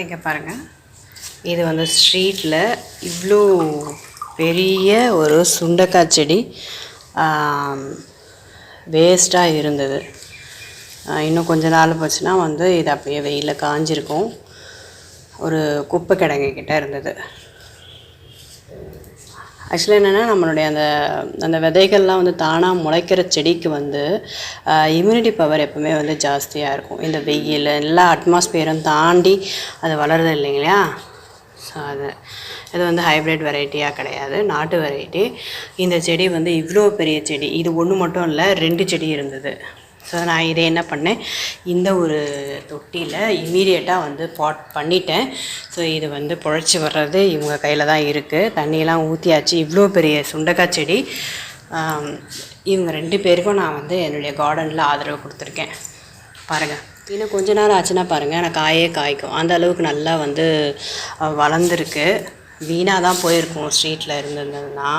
இங்கே பாருங்கள் இது வந்து ஸ்ட்ரீட்டில் இவ்வளோ பெரிய ஒரு சுண்டக்காய் செடி வேஸ்ட்டாக இருந்தது. இன்னும் கொஞ்ச நாள் போச்சுன்னா வந்து இது அப்படியே வெயிலில் காஞ்சிருக்கும். ஒரு குப்பை கிடங்கு இருந்தது. ஆக்சுவலாக என்னென்னா நம்மளுடைய அந்த அந்த விதைகள்லாம் வந்து தானாக முளைக்கிற செடிக்கு வந்து இம்யூனிட்டி பவர் எப்போவுமே வந்து ஜாஸ்தியாக இருக்கும். இந்த வெயில் எல்லா அட்மாஸ்பியரும் தாண்டி அது வளருது இல்லைங்களா? ஸோ அது இது வந்து ஹைப்ரிட் வெரைட்டியாக கிடையாது நாட்டு வெரைட்டி இந்த செடி வந்து இவ்வளோ பெரிய செடி இது ஒன்று மட்டும் இல்லை ரெண்டு செடி இருந்தது. ஸோ நான் இதை என்ன பண்ணேன்? இந்த ஒரு தொட்டியில் இமீடியட்டாக வந்து பாட் பண்ணிட்டேன். ஸோ இது வந்து பொழைச்சி வர்றது இவங்க கையில் தான் இருக்குது தண்ணியெல்லாம் ஊற்றியாச்சு இவ்வளோ பெரிய சுண்டக்காய் செடி. இவங்க ரெண்டு பேருக்கும் நான் வந்து என்னுடைய கார்டனில் ஆதரவு கொடுத்துருக்கேன். பாருங்கள் இன்னும் கொஞ்ச நேரம் ஆச்சுன்னா பாருங்கள் எனக்கு காயே காய்க்கும். அந்த அளவுக்கு நல்லா வந்து வளர்ந்துருக்கு. வீணாக தான் போயிருக்கும். ஸ்ட்ரீட்டில் இருந்திருந்ததுன்னா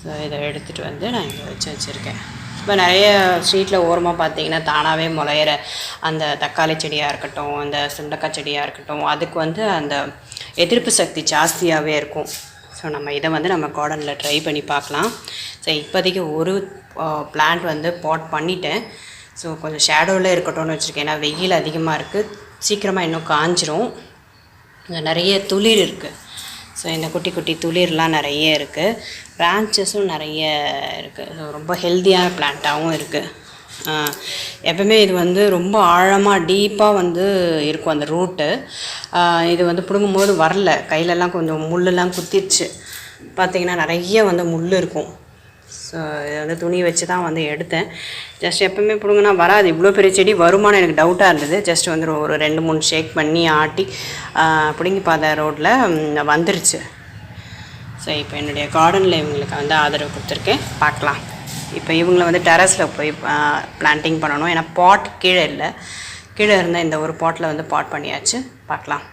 ஸோ இதை எடுத்துகிட்டு வந்து நான் இங்கே வச்சு வச்சுருக்கேன். இப்போ நிறைய ஸ்ட்ரீட்டில் ஓரமாக பார்த்தீங்கன்னா தானாகவே முளையிற அந்த தக்காளி செடியாக இருக்கட்டும் அந்த சுண்டக்காய் செடியாக இருக்கட்டும் அதுக்கு வந்து அந்த எதிர்ப்பு சக்தி ஜாஸ்தியாகவே இருக்கும். ஸோ நம்ம இதை வந்து நம்ம கார்டனில் ட்ரை பண்ணி பார்க்கலாம். ஸோ இப்போதைக்கு ஒரு பிளான்ட் வந்து பாட் பண்ணிட்டேன். ஸோ கொஞ்சம் ஷேடோவில் இருக்கட்டும்னு வச்சுருக்கேன். ஏன்னா வெயில் அதிகமாக இருக்குது. சீக்கிரமாக இன்னும் காஞ்சிரும். நிறைய துளிர் இருக்குது ஸோ இந்த குட்டி குட்டி துளிர்லாம் நிறைய இருக்குது பிரான்ச்சஸும் நிறைய இருக்குது ஸோ ரொம்ப ஹெல்த்தியான பிளான்ட்டாகவும் இருக்குது எப்பவுமே இது வந்து ரொம்ப ஆழமாக டீப்பாக வந்து இருக்கும் அந்த ரூட்டு இது வந்து பிடுங்கும்போது வரல. கையிலலாம் கொஞ்சம் முள்ளெல்லாம் குத்திடுச்சு பார்த்திங்கன்னா நிறைய வந்து முள் இருக்கும். ஸோ இதை வந்து துணி வச்சு தான் வந்து எடுத்தேன். ஜஸ்ட் எப்பவுமே பிடுங்கினா வராது. இவ்வளோ பெரிய செடி வருமானு எனக்கு டவுட்டாக இருந்தது. ஜஸ்ட் வந்து ஒரு- ஒரு ரெண்டு மூணு ஷேக் பண்ணி ஆட்டி பிடுங்கி பார்த்த ரோட்டில் வந்துருச்சு. ஸோ இப்போ என்னுடைய கார்டனில் இவங்களுக்கு வந்து ஆதரவு கொடுத்துருக்கேன். பார்க்கலாம். இப்போ இவங்களை வந்து டெரஸில் போய் பிளான்டிங் பண்ணணும். ஏன்னா பாட் கீழே இல்லை. கீழே இருந்தால் இந்த ஒரு பாட்டில் வந்து பாட் பண்ணியாச்சு. பார்க்கலாம்.